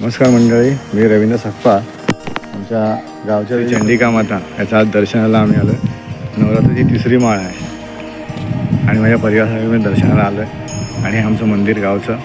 नमस्कार मंडळी मी रवींद्र सप्पा. आमच्या गावच्या चंडिका माता याचा आज दर्शनाला आम्ही आलो नवरात्रीची तिसरी माळ आहे. आणि माझ्या परिवारासाठी मी दर्शनाला आलो आहे आणि आमचं मंदिर गावचं.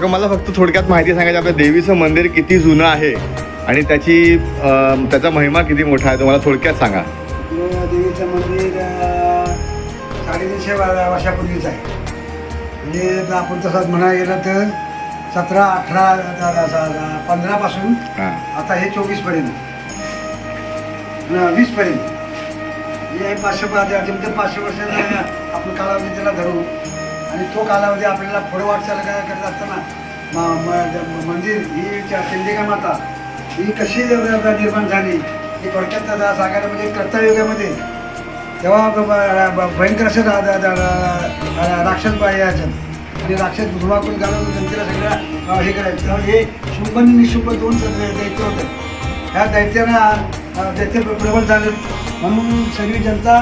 काका मला फक्त थोडक्यात माहिती सांगायची आपल्या देवीचं मंदिर किती जुनं आहे आणि त्याची त्याचा महिमा किती मोठा आहे तुम्हाला थोडक्यात सांगा. देवीचं मंदिर साडेतीनशे वर- वर्षापूर्वीचं आहे. म्हणजे आपण तसंच म्हणायला गेलं तर सतरा अठरा पंधरापासून हां. आता हे चोवीसपर्यंत वीसपर्यंत म्हणजे हे पाचशे पाचशे वर्षाचा आपण कालावधी त्याला धरू. आणि तो कालावधी आपल्याला पुढे वाटचाल करत असताना मंदिर ही च्या- चंडिका माता ही कशी निर्माण झाली ही थोडक्यात आता सांगायला म्हणजे कर्तयुगामध्ये तेव्हा भयंकर असं राक्षस बा- यायचं. आणि राक्षस धुमाकून घालून जनतेला सगळ्या हे करायचं. तेव्हा हे शुभ आणि निशुभ दोन दैत्य होतं. ह्या दैत्यांना दैत्य प्रबल झालं. म्हणून सगळी जनता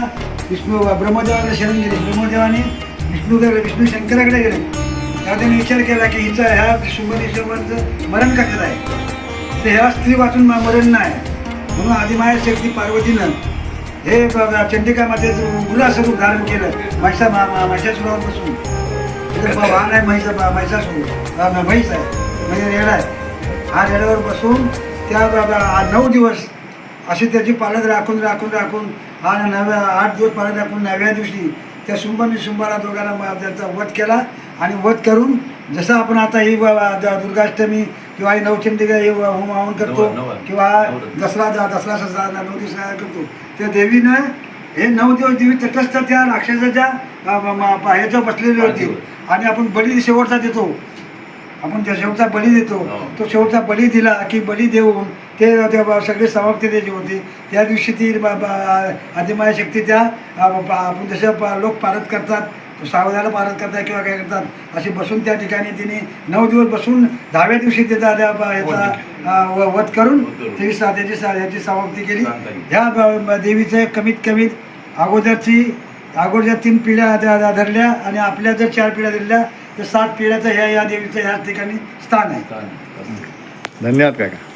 विष्णू ब्रह्मदेवाला शरण गेली. ब्रह्मदेवाने विष्णूकडे विष्णू शंकराकडे गेले. तेव्हा त्यांनी विचार केला की हिचं ह्या शुंभ मरण कसं आहे? ते ह्या स्त्री वाचून मरण नाही. म्हणून आदिमाया शक्ती पार्वतीनं हे चंडिका मातेचं उग्र धारण केलं. महिषा मा- महिषासुरावर बसून तिथे वाहन आहे महिषा ब- महिषासुर म्हैस आहे. म्हणजे रेडा आहे. हा रेड्यावर बसून त्या नऊ दिवस अशी त्याची पालत राखून राखून राखून हा नव्या आठ दिवस पालत राखून नव्या दिवशी त्या शुंभ आणि शुंभाला दोघांना त्यांचा वध केला आणि वध करून जसं आपण आता ही दुर्गाष्टमी किंवा ही नवचंडिका हे व- होम हवन करतो किंवा दसरा दसरा सजरा नऊ दिवस करतो. त्या देवीनं हे नऊ दिवस देवी तटस्थ त्या राक्षसाच्या ह्याच्यावर बसलेली होती. आणि आपण बळी शेवटचा देतो. आपण त्या शेवटचा बळी देतो हो. तो शेवटचा बळी दिला की बळी देऊन ते सगळे समाप्ती त्याची होती. त्या दिवशी ती ब- ब- आदिमाया शक्ती त्या आपण जसं प- लोक पारत करतात सावधाला पारत करतात किंवा काय करतात अशी बसून त्या ठिकाणी तिने नऊ दिवस बसून दहाव्या दिवशी त्याचा ह्याचा व- वध करून. त्याची सा- त्याची सा- ह्याची समाप्ती केली. ह्या देवीचं कमीत कमी अगोदरची अगोदरच्या तीन पिढ्या त्या- धरल्या आणि आपल्या जर चार पिढ्या धरल्या तर सात पिढ्याचं ह्या या देवीचं ह्या ठिकाणी स्थान आहे. धन्यवाद काका.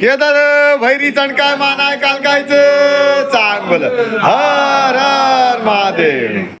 केदार भैरी चणकाय मानाय कालकायचं चांग बोल हर हर महादेव.